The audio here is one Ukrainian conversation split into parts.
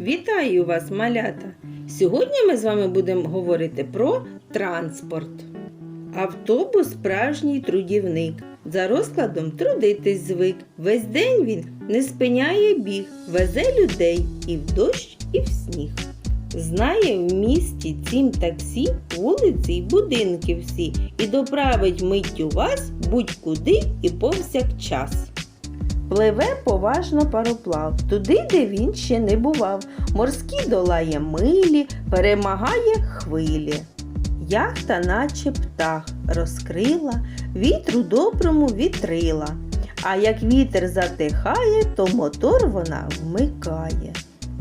Вітаю вас, малята! Сьогодні ми з вами будемо говорити про транспорт. Автобус справжній трудівник. За розкладом трудитись звик. Весь день він не спиняє біг, везе людей і в дощ, і в сніг. Знає в місті цім таксі вулиці й будинки всі, і доправить миттю вас будь-куди і повсякчас. Пливе поважно пароплав, туди, де він ще не бував. Морські долає милі, перемагає хвилі. Яхта, наче птах, розкрила, вітру доброму вітрила. А як вітер затихає, то мотор вона вмикає.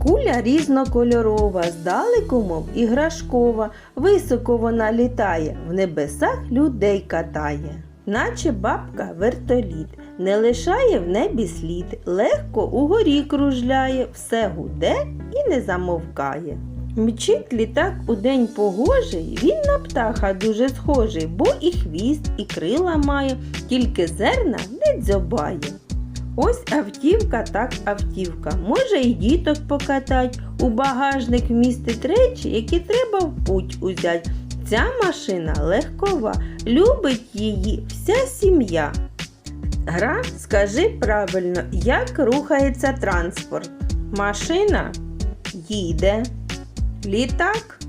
Куля різнокольорова, здалеку, мов іграшкова, високо вона літає, в небесах людей катає. Наче бабка вертоліт, не лишає в небі слід, легко угорі кружляє, все гуде і не замовкає. Мчить літак у день погожий, він на птаха дуже схожий, бо і хвіст, і крила має, тільки зерна не дзьобає. Ось автівка, так автівка. Може й діток покатать, у багажник вмістить речі, які треба в путь узять. Ця машина легкова, любить її вся сім'я. Гра, скажи правильно, як рухається транспорт. Машина їде, літак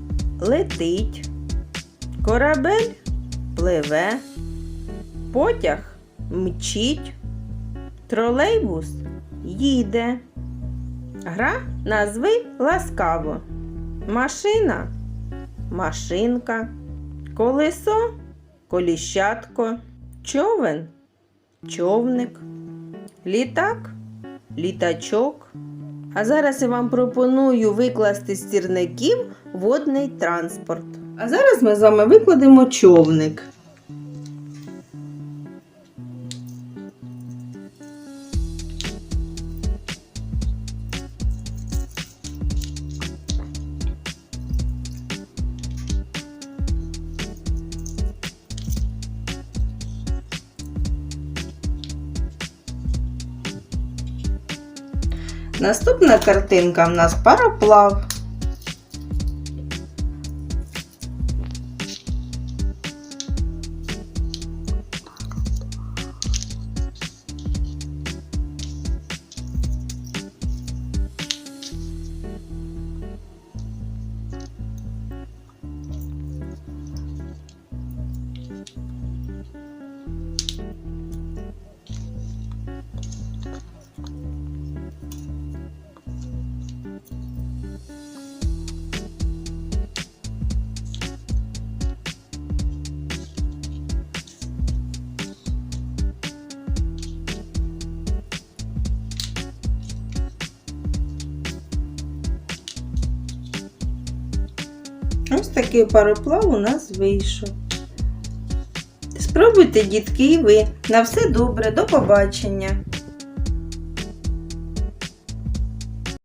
летить, корабель пливе, потяг мчить, тролейбус їде. Гра назви ласкаво. Машина машинка, колесо, коліщатко, човен, човник, літак, літачок. А зараз я вам пропоную викласти з стірників водний транспорт. А зараз ми з вами викладемо човник. Наступна картинка в нас пароплав. Ось такий пароплав у нас вийшов. Спробуйте, дітки, і ви. На все добре, до побачення!